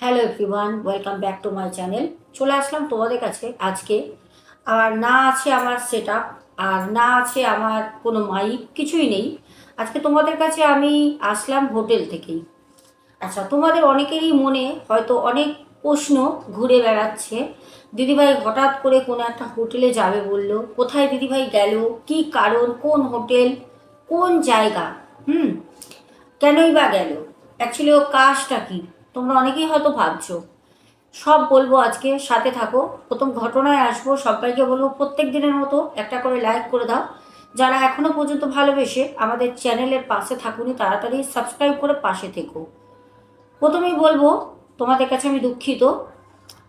Hello everyone, welcome back to my channel. চলে আসলাম তোমাদের কাছে আজকে। আর না আছে আমার সেট আর না আছে আমার কোনো মাইক, কিছুই নেই। আজকে তোমাদের কাছে আমি আসলাম হোটেল থেকেই। আচ্ছা তোমাদের অনেকেরই মনে হয়তো অনেক প্রশ্ন ঘুরে বেড়াচ্ছে। দিদিভাই হঠাৎ করে কোনো একটা হোটেলে যাবে বলল, কোথায় দিদিভাই গেল, কি কারণ, কোন হোটেল, কোন জায়গা, হুম, কেনই বা গেল? অ্যাকচুয়ালি ও কাজটা কি? তোমরা অনেকেই হয়তো ভাবছ, সব বলব আজকে, সাথে থাকো। প্রথম ঘটনায় আসব, সবাইকে বলব প্রত্যেক দিনের মতো একটা করে লাইক করে দাও। যারা এখনও পর্যন্ত ভালোবেসে আমাদের চ্যানেলের পাশে থাকুনি, তাড়াতাড়ি সাবস্ক্রাইব করে পাশে থেকো। প্রথমেই বলব, তোমাদের কাছে আমি দুঃখিত,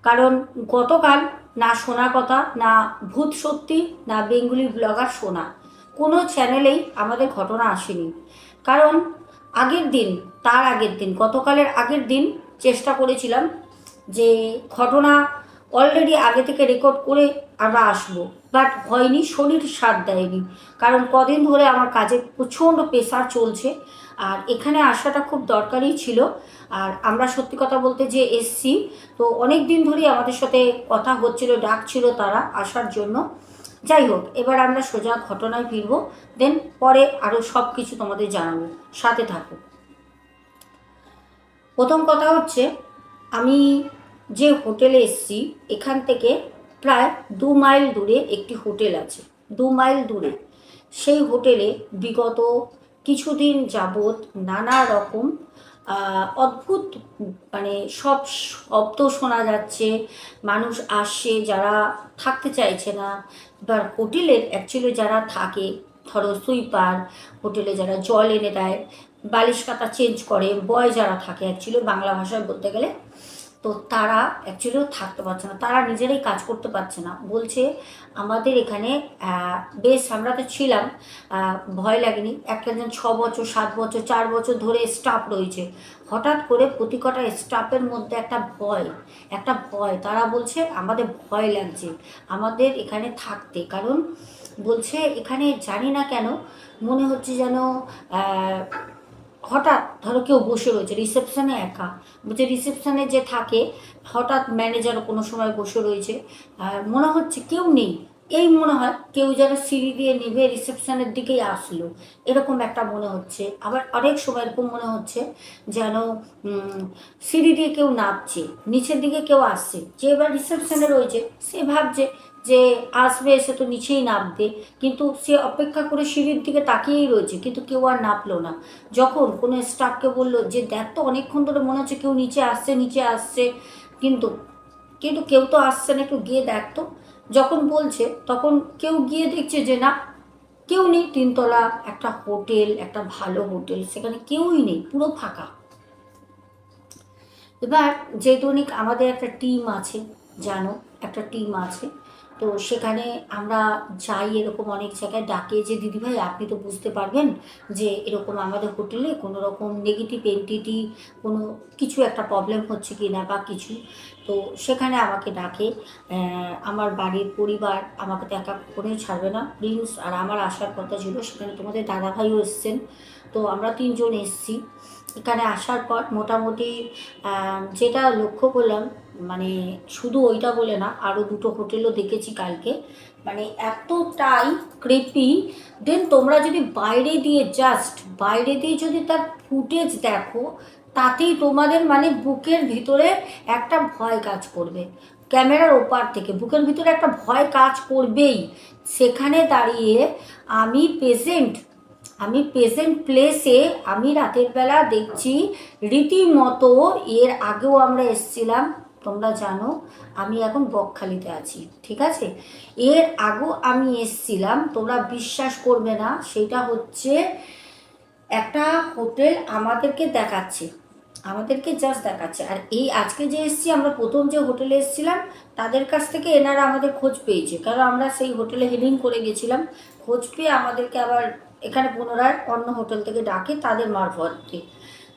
কারণ গতকাল না শোনা কথা, না ভূত সত্যি, না বেঙ্গুলি ব্লগার শোনা, কোনো চ্যানেলেই আমাদের ঘটনা আসেনি। কারণ আগের দিন, তার আগের দিন, গতকালের আগের দিন চেষ্টা করেছিলাম যে ঘটনা অলরেডি আগে থেকে রেকর্ড করে আমরা আসব। বাট হয়নি, শরীর সাথ দেয়নি। কারণ কদিন ধরে আমার কাজে প্রচণ্ড প্রেশার চলছে। আর এখানে আসাটা খুব দরকারই ছিল। আর আমরা সত্যি কথা বলতে যে এসছি, তো অনেক দিন ধরেই আমাদের সাথে কথা হচ্ছিল, ডাকছিল তারা আসার জন্য। যাই হোক, এবার আমরা সোজা ঘটনায় ফিরবো দেন পরে আরও সব কিছু তোমাদের জানাব। সাথে থাকো। প্রথম কথা হচ্ছে, আমি যে হোটেলে এসছি, এখান থেকে প্রায় দু মাইল দূরে একটি হোটেল আছে। দু মাইল দূরে। সেই হোটেলে বিগত কিছুদিন যাবৎ নানা রকম অদ্ভুত মানে সব শব্দ শোনা যাচ্ছে, মানুষ আসছে, যারা থাকতে চাইছে না এবার হোটেলের অ্যাকচুয়ালি যারা থাকে, ধরো সুইপার, হোটেলে যারা জল এনে দেয়, বালিশ কাতা চেঞ্জ করে বয় যারা থাকে অ্যাকচুয়ালি বাংলা ভাষায় বলতে গেলে তো তারা অ্যাকচুয়ালিও থাকতে পারছে না। তারা নিজেরাই কাজ করতে পারছে না। বলছে, আমাদের এখানে বেশ আমরা তো ছিলাম ভয় লাগেনি। একটা জন ছ বছর, সাত বছর, চার বছর ধরে স্টাফ রয়েছে। হঠাৎ করে প্রতি কটা স্টাফের মধ্যে একটা ভয় একটা ভয়। তারা বলছে, আমাদের ভয় লাগছে। আমাদের এখানে থাকতে। কারণ বলছে, এখানে জানি না কেন, মনে হচ্ছে যেন হঠাৎ ধরো কেউ বসে রয়েছে, রিসেপশনে একা, বলছে রিসেপশনে যে থাকে, হঠাৎ ম্যানেজার কোনো সময় বসে রয়েছে, আর মনে হচ্ছে কেউ নেই, এই মনে হয় কেউ যেন সিঁড়ি দিয়ে নেবে রিসেপশনের দিকেই আসলো, এরকম একটা মনে হচ্ছে, আবার অনেক সময় এরকম মনে হচ্ছে যেন সিঁড়ি দিয়ে কেউ নামছে, নিচের দিকে কেউ আসছে, যে এবার রিসেপশনে রয়েছে, সে ভাবছে যে আসবে, সে তো নিচেই নামবে। কিন্তু সে অপেক্ষা করে সিঁড়ির দিকে তাকিয়েই রয়েছে, কিন্তু কেউ আর নামলো না। যখন কোনো স্টাফকে বলল যে, দেখ তো, অনেকক্ষণ ধরে মনে হচ্ছে কেউ নিচে আসছে নিচে আসছে। কিন্তু কিন্তু কেউ তো আসছে না একটু গিয়ে দেখ তো। যখন বলছে, তখন কেউ গিয়ে দেখছে যে, না, কেউ নেই। তিনতলা, একটা হোটেল, একটা ভালো হোটেল, সেখানে কেউই নেই, পুরো ফাঁকা। এবার যেহেতু আমাদের একটা টিম আছে, জানো, একটা টিম আছে। তো সেখানে আমরা যাই এরকম অনেক জায়গায়, ডাকে যে, দিদিভাই, আপনি তো বুঝতে পারবেন যে, এরকম আমাদের হোটেলে কোনো রকম নেগেটিভ এন্টিটি কোনো কিছু একটা প্রবলেম হচ্ছে কি না বা কিছু। তো সেখানে আমাকে ডাকে আমার বাড়ির পরিবার আমাকে তো একা কখনোই ছাড়বে না প্রিন্স আর আমার আসার কথা ছিল, সেখানে তোমাদের দাদাভাইও এসছেন। তো আমরা তিনজন এসছি। এখানে আসার পর মোটামুটি যেটা লক্ষ্য করলাম মানে শুধু ওইটা বলে না আরও দুটো হোটেলও দেখেছি কালকে। মানে এতটাই ক্রেপি দেন তোমরা যদি বাইরে দিয়ে জাস্ট বাইরে দিয়ে যদি তার ফুটেজ দেখো, তাতেই তোমাদের মানে বুকের ভিতরে একটা ভয় কাজ করবে। ক্যামেরার ওপার থেকে বুকের ভিতরে একটা ভয় কাজ করবেই। সেখানে দাঁড়িয়ে আমি প্রেজেন্ট আমি প্রেজেন্ট প্লেসে আমি রাতের বেলা দেখছি রীতিমতো এর আগেও আমরা এসছিলাম তোমরা জানো, আমি এখন বকখালিতে আছি, ঠিক আছে? এর আগেও আমি এসছিলাম, তোমরা বিশ্বাস করবে না, সেটা হচ্ছে একটা হোটেল আমাদেরকে দেখাচ্ছে, আমাদেরকে জাস্ট দেখাচ্ছে। আর এই আজকে যে এসেছি, আমরা প্রথম যে হোটেলে এসেছিলাম, তাদের কাছ থেকে এনারা আমাদের খোঁজ পেয়েছে। কারণ আমরা সেই হোটেলে হেডিং করে গেছিলাম, খোঁজ পেয়ে আমাদেরকে আবার এখানে পুনরায় অন্য হোটেল থেকে ডাকে, তাদের মারফতে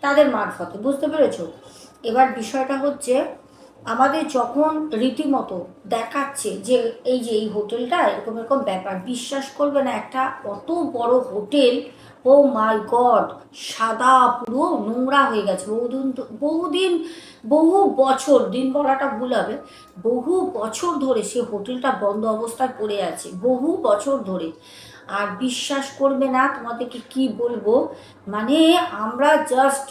তাদের মারফতে, বুঝতে পেরেছ? এবার বিষয়টা হচ্ছে আমাদের যখন রীতিমতো দেখাচ্ছে যে এই যে এই হোটেলটা, এরকম এরকম ব্যাপার, বিশ্বাস করবে না একটা অত বড় হোটেল, ও মাই গড, সাদা পুরো নোংরা হয়ে গেছে। বহুদিন বহুদিন, বহু বছর, দিন বলাটা ভুল হবে, বহু বছর ধরে সে হোটেলটা বন্ধ অবস্থায় পড়ে আছে, বহু বছর ধরে। আর বিশ্বাস করবে না তোমাদেরকে কি বলব? মানে আমরা জাস্ট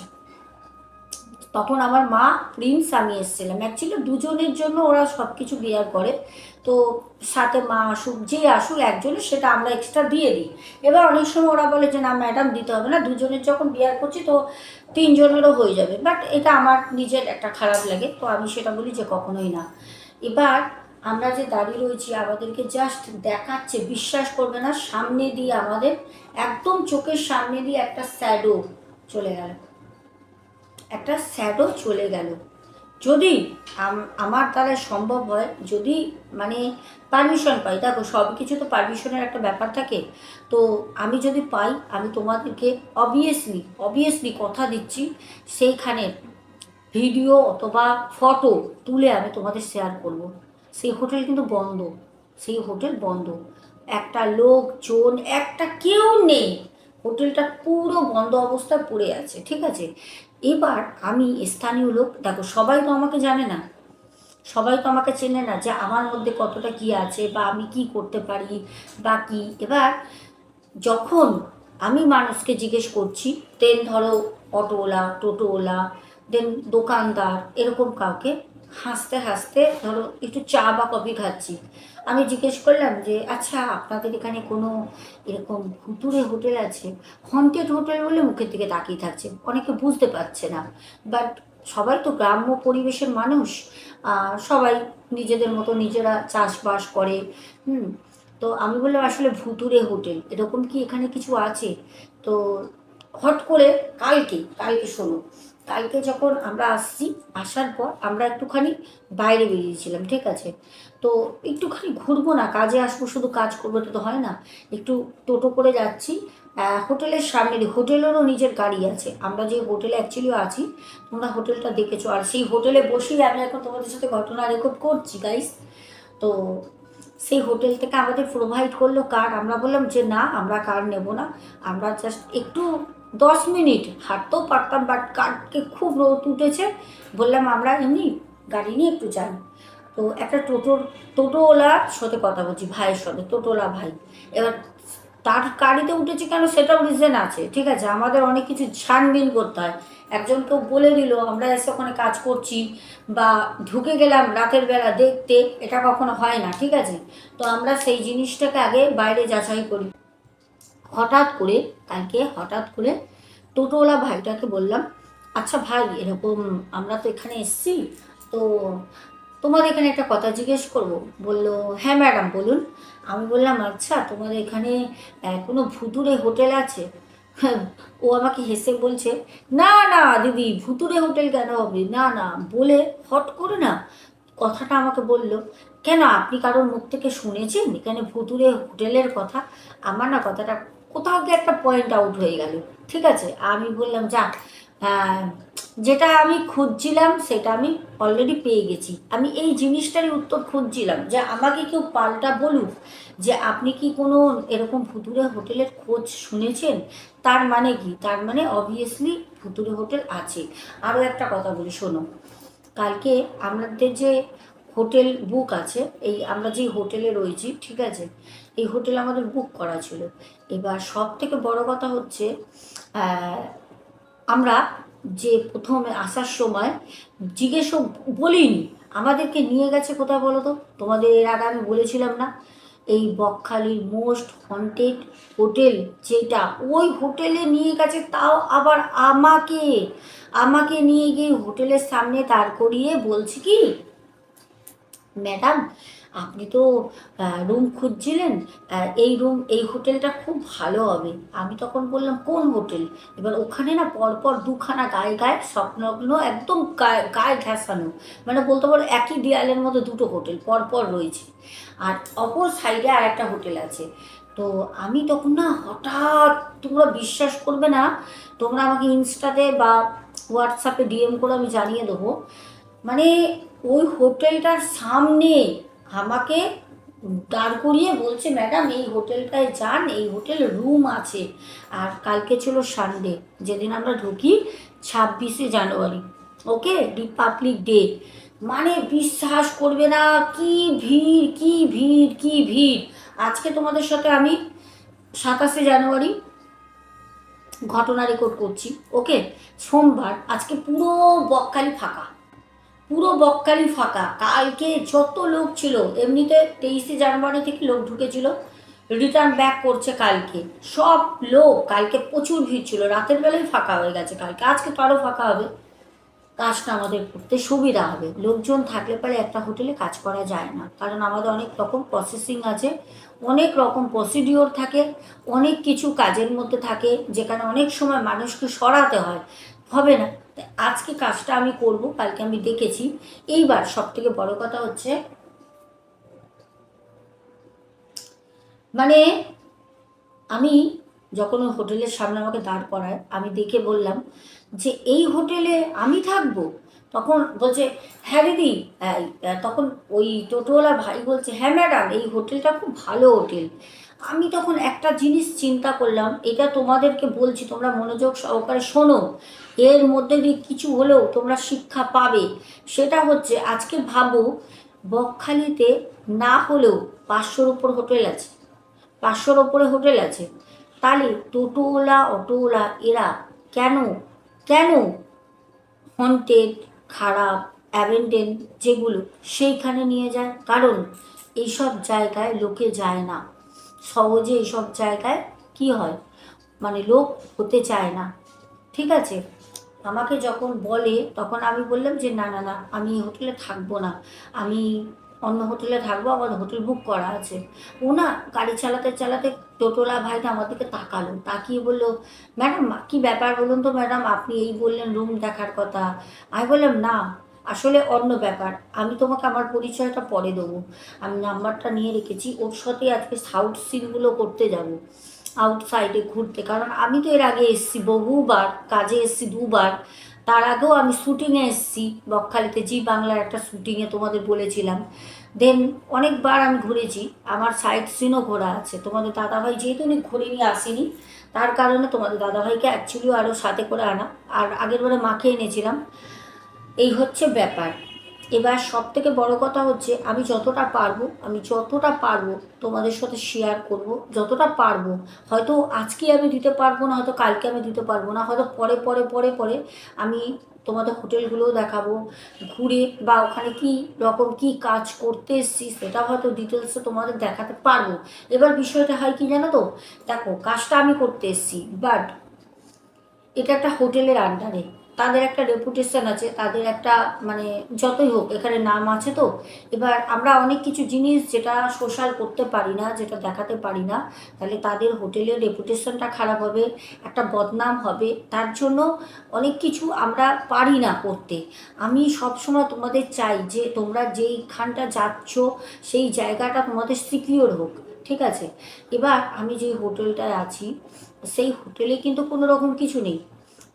তখন আমার মা প্রিন্স আমি এসেছিলাম। অ্যাকচুয়ালি দুজনের জন্য ওরা সব কিছু বিয়ার করে। তো সাথে মা আসুক, যে আসুক একজনের, সেটা আমরা এক্সট্রা দিয়ে দিই। এবার অনেক সময় ওরা বলে যে, না ম্যাডাম দিতে হবে না। দুজনের যখন বিয়ার করছি, তো তিনজনেরও হয়ে যাবে। বাট এটা আমার নিজের একটা খারাপ লাগে। তো আমি সেটা বলি যে, কখনোই না। এবার আমরা যে দাঁড়িয়ে রয়েছি, আমাদেরকে জাস্ট দেখাচ্ছে, বিশ্বাস করবে না, সামনে দিয়ে আমাদের একদম চোখের সামনে দিয়ে একটা স্যাডো চলে গেল। একটা স্যাডও চলে গেল। যদি আমার দ্বারা সম্ভব হয়, যদি মানে পারমিশন পাই, দেখো সব কিছু তো পারমিশনের একটা ব্যাপার থাকে। তো আমি যদি পাই, আমি তোমাদেরকে অবভিয়াসলি অবভিয়াসলি কথা দিচ্ছি, সেইখানে ভিডিও অথবা ফটো তুলে আমি তোমাদের শেয়ার করব। সেই হোটেল কিন্তু বন্ধ, সেই হোটেল বন্ধ। একটা লোকজন একটা কেউ নেই। হোটেলটা পুরো বন্ধ অবস্থায় পড়ে আছে, ঠিক আছে? এবার আমি স্থানীয় লোক, দেখো সবাই তো আমাকে জানে না। সবাই তো আমাকে চেনে না যে আমার মধ্যে কতটা কি আছে বা আমি কি করতে পারি বা কি। এবার যখন আমি মানুষকে জিজ্ঞেস করছি দেন ধরো অটোওয়ালা, টোটোওয়ালা দেন দোকানদার, এরকম কাউকে হাসতে হাসতে ধরো একটু চা বা কফি খাচ্ছি। আমি জিজ্ঞেস করলাম যে আচ্ছা আপনাদের এখানে কোনো এরকম ভুতুরে হোটেল আছে? হন্টেড হোটেল বলে মুখের দিকে তাকিয়ে থাকছে। অনেকে বুঝতে পারছে না। বাট সবাই তো গ্রাম্য পরিবেশের মানুষ। সবাই নিজেদের মতো নিজেরা চাষবাস করে। হুম, তো আমি বললাম, আসলে ভুতুরে হোটেল, এরকম কি এখানে কিছু আছে? তো হট করে, কালকে কালকে শোনো। কালকে যখন আমরা আসছি, আসার পর আমরা একটুখানি বাইরে বেরিয়েছিলাম, ঠিক আছে? তো একটুখানি ঘুরবো না, কাজে আসব, শুধু কাজ করব তো হয় না। একটু টোটো করে যাচ্ছি। হোটেলের সামনে হোটেলেরও নিজের গাড়ি আছে। আমরা যে হোটেলে অ্যাকচুয়ালি আছি, তোমরা হোটেলটা দেখেছ। আর সেই হোটেলে বসেই আমি এখন তোমাদের সাথে ঘটনা রেকর্ড করছি গাইস তো সেই হোটেল থেকে আমাদের প্রোভাইড করল কার? আমরা বললাম যে, না, আমরা কার নেব না। আমরা জাস্ট একটু দশ মিনিট। হাঁটতেও পারতাম বাট কারকে খুব রোদ উঠেছে। বললাম, আমরা এমনি গাড়ি নিয়ে একটু যাই। তো একটা টোটোর টোটোওয়ালার সাথে কথা বলছি, ভাইয়ের সাথে, টোটোওয়ালা ভাই। এবার তার গাড়িতে উঠেছে কেন সেটাও রিজন আছে, ঠিক আছে? আমাদের অনেক কিছু ছানবিন করতে হয়। একজন কেউ বলে দিল, আমরা এসে ওখানে কাজ করছি। বা ঢুকে গেলাম রাতের বেলা দেখতে, এটা কখনো হয় না, ঠিক আছে? তো আমরা সেই জিনিসটাকে আগে বাইরে যাচাই করি। হঠাৎ করে কালকে হঠাৎ করে টোটোওয়ালা ভাইটাকে বললাম আচ্ছা ভাই এরকম আমরা তো এখানে এসছি তো তোমাদের এখানে একটা কথা জিজ্ঞেস করব। বলল হ্যাঁ ম্যাডাম বলুন। আমি বললাম আচ্ছা তোমাদের এখানে কোনো ভুতুরে হোটেল আছে? হ্যাঁ, ও আমাকে হেসে বলছে না না দিদি ভুতুরে হোটেল কেন হবে? না না। বলে হট করে না কথাটা আমাকে বলল কেন আপনি কারোর মুখ থেকে শুনেছেন? এখানে ভুতুরে হোটেলের কথা? আমার না কথাটা কোথাও গিয়ে একটা পয়েন্ট আউট হয়ে গেল। ঠিক আছে? আমি বললাম আহ, যেটা আমি খুঁজছিলাম সেটা আমি অলরেডি পেয়ে গেছি। আমি এই জিনিসটারই উত্তর খুঁজছিলাম যে আমাকে কেউ পাল্টা বলুক যে আপনি কি কোনো এরকম ভুতুরে হোটেলের খোঁজ শুনেছেন? তার মানে কি? তার মানে অবভিয়াসলি ভুতুরে হোটেল আছে। আরও একটা কথা বলি শোনো। কালকে আমাদের যে হোটেল বুক আছে এই আমরা যে হোটেলে রয়েছি ঠিক আছে? এই হোটেল আমাদের বুক করা ছিল। এবার সব থেকে বড় কথা হচ্ছে আমরা যে প্রথমে আসার সময় জিজ্ঞেসও বলিনি, আমাদেরকে নিয়ে গেছে কোথায় বলো তো তোমাদের এর আগে আমি বলেছিলাম না, এই বকখালির মোস্ট হন্টেড হোটেল যেটা ওই হোটেলে নিয়ে গেছে, তাও আবার আমাকে আমাকে নিয়ে গিয়ে হোটেলের সামনে দাঁড় করিয়ে বলছি কি? ম্যাডাম আপনি তো রুম খুঁজছিলেন এই রুম এই হোটেলটা খুব ভালো হবে। আমি তখন বললাম, কোন হোটেল? এবার ওখানে না পরপর দুখানা গায়ে গায়ে স্বপ্নগ্ন, একদম গায়ে গায়ে ঘেঁষানো। মানে বলতে পারো একই দেয়ালের মধ্যে দুটো হোটেল পরপর রয়েছে। আর অপর সাইডে আর একটা হোটেল আছে। তো আমি তখন না হঠাৎ তোমরা বিশ্বাস করবে না, তোমরা আমাকে ইনস্টাতে বা হোয়াটসঅ্যাপে ডিএম করে আমি জানিয়ে দেবো। মানে ওই হোটেলটার সামনে আমাকে দাঁড় করিয়ে বলছে, ম্যাডাম, এই হোটেলটায় যান, এই হোটেল রুম আছে। আর কালকে ছিল সানডে, যেদিন আমরা ঢুকি ছাব্বিশে জানুয়ারি। ওকে? Republic day. মানে বিশ্বাস করবে না, কি ভিড় কি ভিড় কি ভিড়। আজকে তোমাদের সাথে আমি সাতাশে জানুয়ারি ঘটনা রেকর্ড করছি, ওকে? সোমবার, আজকে পুরো বকখালি ফাঁকা। পুরো বকখালি ফাঁকা। কালকে যত লোক ছিল, এমনিতে তেইশে জানুয়ারি থেকে লোক ঢুকেছিল রিটার্ন ব্যাক করছে কালকে। সব লোক, কালকে প্রচুর ভিড় ছিল, রাতের বেলায় ফাঁকা হয়ে গেছে কালকে। আজকে আরও ফাঁকা হবে। কাজটা আমাদের করতে সুবিধা হবে। লোকজন থাকলে পরে একটা হোটেলে কাজ করা যায় না। কারণ আমাদের অনেক রকম প্রসেসিং আছে, অনেক রকম প্রসিডিওর থাকে, অনেক কিছু কাজের মধ্যে থাকে, যেখানে অনেক সময় মানুষকে সরাতে হয়। হবে না। আজকে কাজটা আমি করব, কালকে আমি দেখেছি এইবার সব থেকে বড় কথা হচ্ছে মানে আমি যখন ওই হোটেলের সামনে আমাকে দাঁড় করায়, আমি দেখে বললাম যে, এই হোটেলে আমি থাকব? তখন বলছে হ্যাঁ দিদি তখন ওই টোটোওয়ালা ভাই বলছে হ্যাঁ ম্যাডাম, এই হোটেলটা খুব ভালো হোটেল। আমি তখন একটা জিনিস চিন্তা করলাম, এটা তোমাদেরকে বলছি, তোমরা মনোযোগ সহকারে শোনো, এর মধ্যে দিয়ে কিছু হলেও তোমরা শিক্ষা পাবে। সেটা হচ্ছে, আজকে ভাবো, বকখালিতে না হলেও পাঁচশোর উপর হোটেল আছে, পাঁচশোর ওপরে হোটেল আছে। তাহলে টোটোওয়ালা, অটোওয়ালা এরা কেন কেন হন্টেড খারাপ অ্যাবেন্ডেন যেগুলো, সেইখানে নিয়ে যায়? কারণ এইসব জায়গায় লোকে যায় না। সহজে এইসব জায়গায় কি হয়? মানে লোক হতে চায় না। ঠিক আছে? আমাকে যখন বলে, তখন আমি বললাম যে, না না না, আমি হোটেলে থাকব না। আমি অন্য হোটেলে থাকব, আমার হোটেল বুক করা আছে। ও না গাড়ি চালাতে চালাতে টোটোলা ভাইটা আমার দিকে তাকালো। তাকিয়ে বলল, ম্যাডাম, কি ব্যাপার বলুন তো ম্যাডাম? আপনি এই বললেন রুম দেখার কথা। আমি বললাম, না আসলে অন্য ব্যাপার। আমি তোমাকে আমার পরিচয়টা পরে দেবো। আমি নাম্বারটা নিয়ে রেখেছি। ওর সাথে আজকে সাউথ সিনগুলো করতে যাব। আউটসাইডে ঘুরতে। কারণ আমি তো এর আগে এসেছি, বহুবার কাজে এসেছি, দুবার। তার আগেও আমি শ্যুটিংয়ে এসেছি বকখালিতে। জি বাংলার একটা শ্যুটিংয়ে তোমাদের বলেছিলাম। দেন অনেকবার আমি ঘুরেছি। আমার সাইড সিনও ঘোরা আছে। তোমাদের দাদাভাই যেহেতু উনি ঘুরে নিয়ে আসেনি, তার কারণে তোমাদের দাদাভাইকে অ্যাকচুয়ালি আরও সাথে করে আনা। আর আগের বারে মাকে এনেছিলাম। এই হচ্ছে ব্যাপার। এবার সব থেকে বড় কথা হচ্ছে, আমি যতটা পারব, আমি যতটা পারব তোমাদের সাথে শেয়ার করব, যতটা পারব। হয়তো আজকে আমি দিতে পারব না, হয়তো কালকে আমি দিতে পারব না, হয়তো পরে পরে পরে পরে আমি তোমাদের হোটেলগুলোও দেখাবো, ঘুরে বা ওখানে কি রকম কি কাজ করতে এসছি সেটা হয়তো ডিটেলসে তোমাদের দেখাতে পারব। এবার বিষয়টা হয় কি জানো তো? দেখো, কাজটা আমি করতে এসছি বাট এটা একটা হোটেলের আন্ডারে তাদের একটা রেপুটেশন আছে, তাদের একটা মানে যতই হোক, এখানে নাম আছে তো। এবার আমরা অনেক কিছু জিনিস যেটা সোশ্যাল করতে পারি না, যেটা দেখাতে পারি না, তাহলে তাদের হোটেলের রেপুটেশনটা খারাপ হবে, একটা বদনাম হবে। তার জন্য অনেক কিছু আমরা পারি না করতে। আমি সবসময় তোমাদের চাই যে তোমরা যেইখানটা যাচ্ছ, সেই জায়গাটা তোমাদের সিকিওর হোক, ঠিক আছে? এবার আমি যে হোটেলটায় আছি, সেই হোটেলে কিন্তু কোনো রকম কিছু নেই।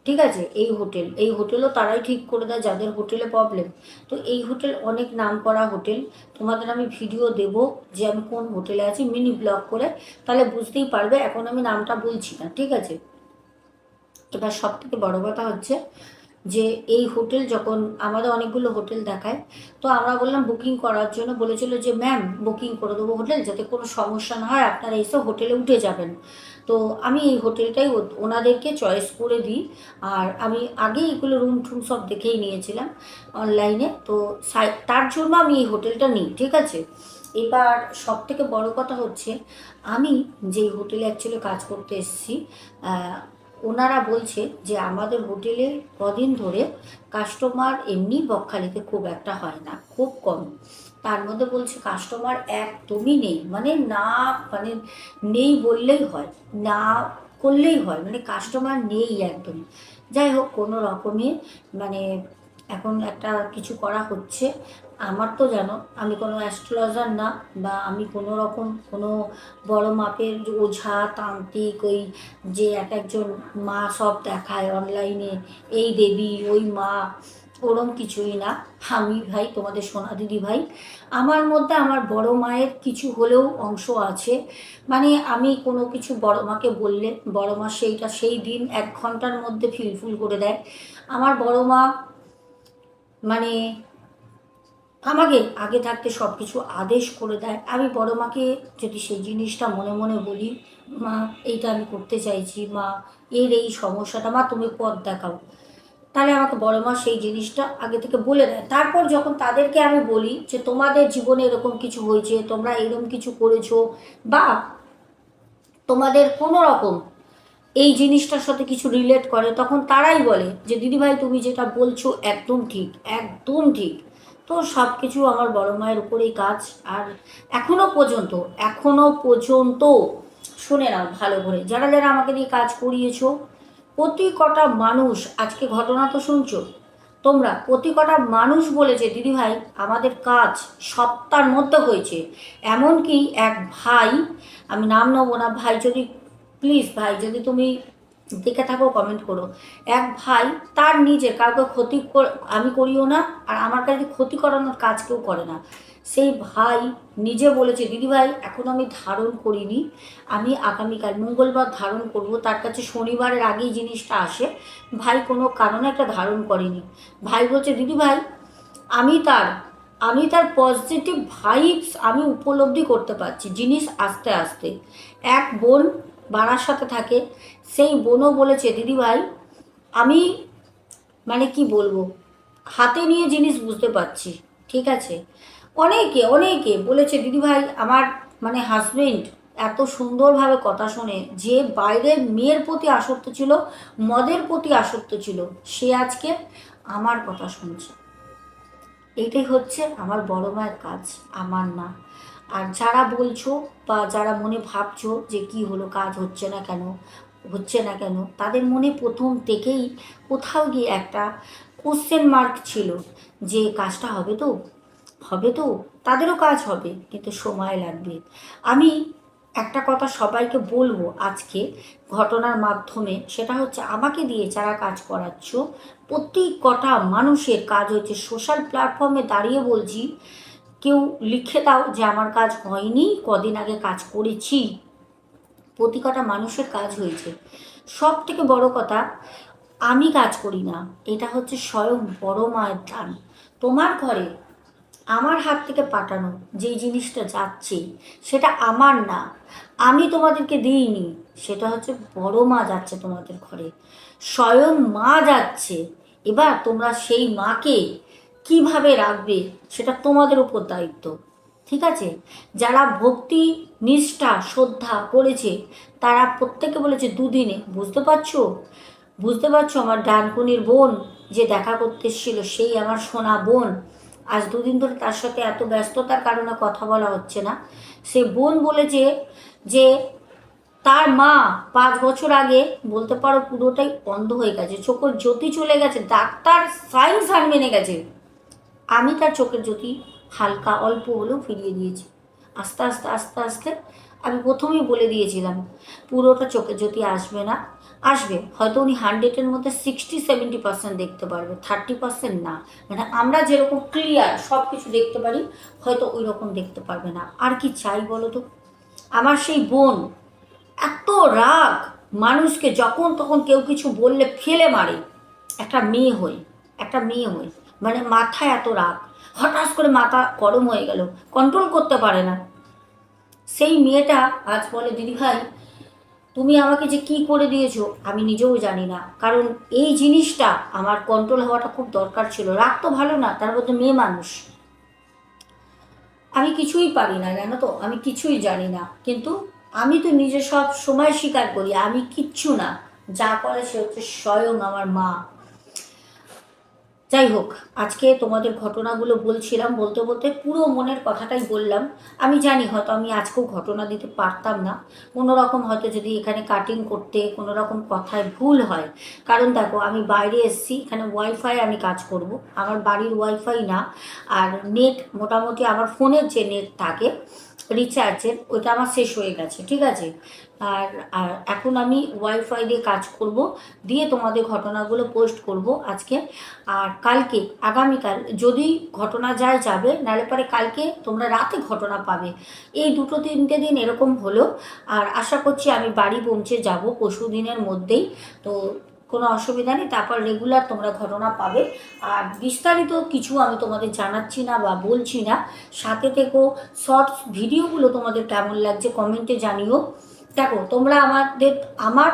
ঠিক আছে? এই হোটেল, এই হোটেলও তারাই ঠিক করে দেয় যাদের হোটেলে প্রবলেম তো এই হোটেল অনেক নাম করা হোটেল। তোমাদের আমি ভিডিও দেব যে আমি কোন হোটেলে আছি মিনি ব্লগ করে। তাহলে বুঝতেই পারবে, এখন আমি নামটা বলছি না, ঠিক আছে? এবার সব থেকে বড়ো কথা হচ্ছে যে এই হোটেল যখন আমাদের অনেকগুলো হোটেল দেখায়, তো আমরা বললাম বুকিং করার জন্য বলেছিল যে, ম্যাম, বুকিং করে দেবো হোটেল যাতে কোনো সমস্যা না হয়, আপনারা এসে হোটেলে উঠে যাবেন। তো আমি এই হোটেলটাই ওনাদেরকে চয়েস করে দিই। আর আমি আগে এগুলো রুম টুম সব দেখেই নিয়েছিলাম অনলাইনে। তো তার জন্য আমি এই হোটেলটা নিই, ঠিক আছে? এবার সব থেকে বড় কথা হচ্ছে, আমি যেই হোটেলে অ্যাকচুয়ালি কাজ করতে এসেছি ওনারা বলছে যে আমাদের হোটেলে কদিন ধরে কাস্টমার এমনি বকখালিতে খুব একটা হয় না, খুব কম। তার মধ্যে বলছে কাস্টমার একদমই নেই মানে না মানে নেই বললেই হয়, না করলেই হয় মানে কাস্টমার নেই একদমই। যাই হোক, কোনো রকমে মানে এখন একটা কিছু করা হচ্ছে। আমার তো জানো, আমি কোনো অ্যাস্ট্রোলজার না বা আমি কোনো রকম কোনো বড় মাপের ওঝা, তান্ত্রিক, ওই যে এক একজন মা সব দেখায় অনলাইনে এই দেবী, ওই মা, ওরম কিছুই না। আমি ভাই, তোমাদের সোনা দিদি ভাই, আমার মধ্যে আমার বড় মায়ের কিছু হলেও অংশ আছে। মানে আমি কোনো কিছু বড় মাকে বললে, বড় মা সেইটা সেই দিন এক ঘণ্টার মধ্যে ফিলফুল করে দেয়। আমার বড় মা মানে আমাকে আগে থাকতে সব কিছু আদেশ করে দেয়। আমি বড় মাকে যদি সেই জিনিসটা মনে মনে বলি, মা, এইটা আমি করতে চাইছি, মা, এর এই সমস্যাটা, মা, তুমি পথ দেখাও। তাহলে আমাকে বড় মা সেই জিনিসটা আগে থেকে বলে দেয়। তারপর যখন তাদেরকে আমি বলি যে, তোমাদের জীবনে এরকম কিছু হয়েছে, তোমরা এরকম কিছু করেছ বা তোমাদের কোনো রকম এই জিনিসটার সাথে কিছু রিলেট করে, তখন তারাই বলে যে, দিদিভাই, তুমি যেটা বলছো একদম ঠিক একদম ঠিক। তো সব কিছু আমার বড় মায়ের উপরেই কাজ। আর এখনও পর্যন্ত এখনও পর্যন্ত, শুনে নাও ভালো করে, যারা যারা আমাকে দিয়ে কাজ করিয়েছো, প্রতি কটা মানুষ, আজকে ঘটনা তো শুনছো, তোমরা প্রতি কটা মানুষ বলেছে, দিদিভাই, আমাদের কাজ সপ্তাহের মধ্যে হয়েছে। এমনকি এক ভাই, আমি নাম নেব না, ভাই যদি প্লিজ ভাই, যদি তুমি দেখে থাকো কমেন্ট করো। এক ভাই, তার নিজে কাউকে ক্ষতি আমি করিও না, আর আমার কাছে ক্ষতি করানোর কাজ কেউ করে না। সেই ভাই নিজে বলেছে দিদিভাই এখন আমি ধারণ করিনি। আমি আগামীকাল, মঙ্গলবার ধারণ করব। তার কাছে শনিবারের আগেই জিনিসটা আসে। ভাই কোনো কারণে একটা ধারণ করেনি। ভাই বলছে দিদিভাই আমি তার আমি তার পজিটিভ ভাইবস আমি উপলব্ধি করতে পারছি, জিনিস আস্তে আস্তে। এক বোন বাড়ার সাথে থাকে। সেই বোনও বলেছে, দিদিভাই, আমি মানে কি বলব, হাতে নিয়ে জিনিস বুঝতে পারছি, ঠিক আছে? অনেকে অনেকে বলেছে, দিদিভাই, আমার মানে হাজবেন্ড এত সুন্দরভাবে কথা শোনে, যে বাইরের মেয়ের প্রতি আসক্ত ছিল, মদের প্রতি আসক্ত ছিল, সে আজকে আমার কথা শুনছে। এটাই হচ্ছে আমার বড় মায়ের কাজ, আমার না আর যারা বলছো বা যারা মনে ভাবছ যে কি হলো, কাজ হচ্ছে না কেন, হচ্ছে না কেন, তাদের মনে প্রথম থেকেই কোথাও গিয়ে একটা কোশ্চেন মার্ক ছিল যে কাজটা হবে তো? হবে তো? তাদেরও কাজ হবে, কিন্তু সময় লাগবে। আমি একটা কথা সবাইকে বলব আজকে ঘটনার মাধ্যমে, সেটা হচ্ছে আমাকে দিয়ে যারা কাজ করাচ্ছ প্রতি কটা মানুষের কাজ হচ্ছে সোশ্যাল প্ল্যাটফর্মে দাঁড়িয়ে বলছি কেউ লিখে দাও যে আমার কাজ হয়নি, কদিন আগে কাজ করেছি। প্রতি কটা মানুষের কাজ হয়েছে। সব থেকে বড় কথা, আমি কাজ করি না। এটা হচ্ছে স্বয়ং বড় মায়ের দান তোমার ঘরে আমার হাত থেকে পাঠানো যেই জিনিসটা যাচ্ছে, সেটা আমার না। আমি তোমাদেরকে দিইনি। সেটা হচ্ছে বড় মা যাচ্ছে তোমাদের ঘরে। স্বয়ং মা যাচ্ছে। এবার তোমরা সেই মাকে কীভাবে রাখবে সেটা তোমাদের উপর দায়িত্ব, ঠিক আছে? যারা ভক্তি, নিষ্ঠা, শ্রদ্ধা করেছে, তারা প্রত্যেকে বলেছে দুদিনে, বুঝতে পারছ? বুঝতে পারছ আমার ডানকুনির বোন যে দেখা করতে এসেছিল, সেই আমার সোনা বোন। আজ দুদিন ধরে তার সাথে এত ব্যস্ততার কারণে কথা বলা হচ্ছে না। সে বোন বলেছে যে তার মা পাঁচ বছর আগে, বলতে পারো পুরোটাই বন্ধ হয়ে গেছে, চোখের জ্যোতি চলে গেছে, ডাক্তার সায়েন্স হার মেনে গেছে। আমি তার চোখের জ্যোতি হালকা অল্প হলেও ফিরিয়ে দিয়েছি। আস্তে আস্তে আস্তে আস্তে আমি প্রথমেই বলে দিয়েছিলাম, পুরোটা চোখের জ্যোতি আসবে না। আসবে, হয়তো উনি হান্ড্রেডের মধ্যে সিক্সটি সেভেন্টি পার্সেন্ট দেখতে পারবে থার্টি পার্সেন্ট না। মানে আমরা যেরকম ক্লিয়ার সব কিছু দেখতে পারি, হয়তো ওই রকম দেখতে পারবে না। আর কি চাই বলো তো? আমার সেই বোন এত রাগ, মানুষকে যখন তখন কেউ কিছু বললে ফেলে মারে। একটা মেয়ে হয়ে একটা মেয়ে হয়ে মানে মাথায় এত রাগ। হঠাৎ করে মাথা গরম হয়ে গেল। কন্ট্রোল করতে পারে না। সেই মেয়েটা আজ বলে, দিদি ভাই, তুমি আমাকে যে কি করে দিয়েছ আমি নিজেও জানি না। কারণ এই জিনিসটা আমার কন্ট্রোল হওয়াটা খুব দরকার ছিল। রাগ তো ভালো না, তার মধ্যে মেয়ে মানুষ। আমি কিছুই পারি না, জানো তো? আমি কিছুই জানি না। কিন্তু আমি তো নিজে সব সময় স্বীকার করি, আমি কিচ্ছু না। যা করে সে হচ্ছে স্বয়ং আমার মা। যাই হোক আজকে তোমাদের ঘটনাগুলো বলছিলাম, বলতে বলতে পুরো মনের কথাটাই বললাম। আমি জানি হয়তো আমি আজকেও ঘটনা দিতে পারতাম না। কোনো রকম হয়তো যদি এখানে কাটিং করতে, কোনো রকম কথায় ভুল হয়। কারণ দেখো, আমি বাইরে এসেছি, এখানে ওয়াইফাই আমি কাজ করব। আমার বাড়ির ওয়াইফাই না, আর নেট মোটামুটি আমার ফোনের যে নেট থাকে রিচার্জের ওইটা আমার শেষ হয়ে গেছে, ঠিক আছে? আর আর এখন আমি ওয়াইফাই দিয়ে কাজ করব, দিয়ে তোমাদের ঘটনাগুলো পোস্ট করব আজকে। আর কালকে, আগামীকাল যদি ঘটনা যায় যাবে, নাহলে পরে কালকে তোমরা রাতে ঘটনা পাবে। এই দুটো তিনটে দিন এরকম হলো। আর আশা করছি আমি বাড়ি পৌঁছে যাব পরশু দিনের মধ্যেই। তো কোনো অসুবিধা নেই, তারপর রেগুলার তোমরা ঘটনা পাবে। আর বিস্তারিত কিছু আমি তোমাদের জানাচ্ছি না বা বলছি না। সাথে থেকেও শর্টস ভিডিওগুলো তোমাদের কেমন লাগছে কমেন্টে জানিও। দেখো, তোমরা আমাদের, আমার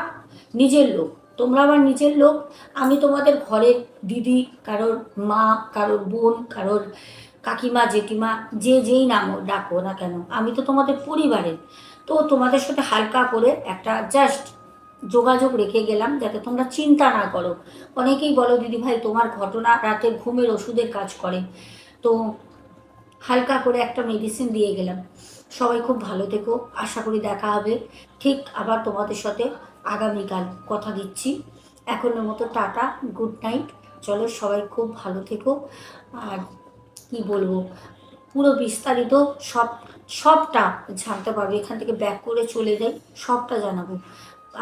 নিজের লোক, তোমরা আমার নিজের লোক, আমি তোমাদের ঘরের দিদি, কারোর মা, কারোর বোন, কারোর কাকিমা, জেঠিমা, যে যেই নাম ডাকো না কেন, আমি তো তোমাদের পরিবারের। তো তোমাদের সাথে হালকা করে একটা জাস্ট যোগাযোগ রেখে গেলাম, যাতে তোমরা চিন্তা না করো। অনেকেই বলো দিদি ভাই তোমার ঘটনা রাতে ঘুমের ওষুধের কাজ করে। তো হালকা করে একটা মেডিসিন দিয়ে গেলাম। সবাই খুব ভালো থেকো। আশা করি দেখা হবে। ঠিক আবার তোমাদের সাথে আগামীকাল কথা দিচ্ছি। এখনের মতো টাটা, গুড নাইট। চলো সবাই খুব ভালো থেকো। আর কি বলব, পুরো বিস্তারিত সব, সবটা জানতে পারবে। এখান থেকে ব্যাক করে চলে যাই, সবটা জানাব।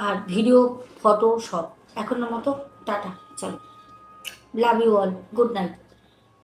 আর ভিডিও, ফটো, সব। এখনের মতো টাটা, চলো। Love you all good night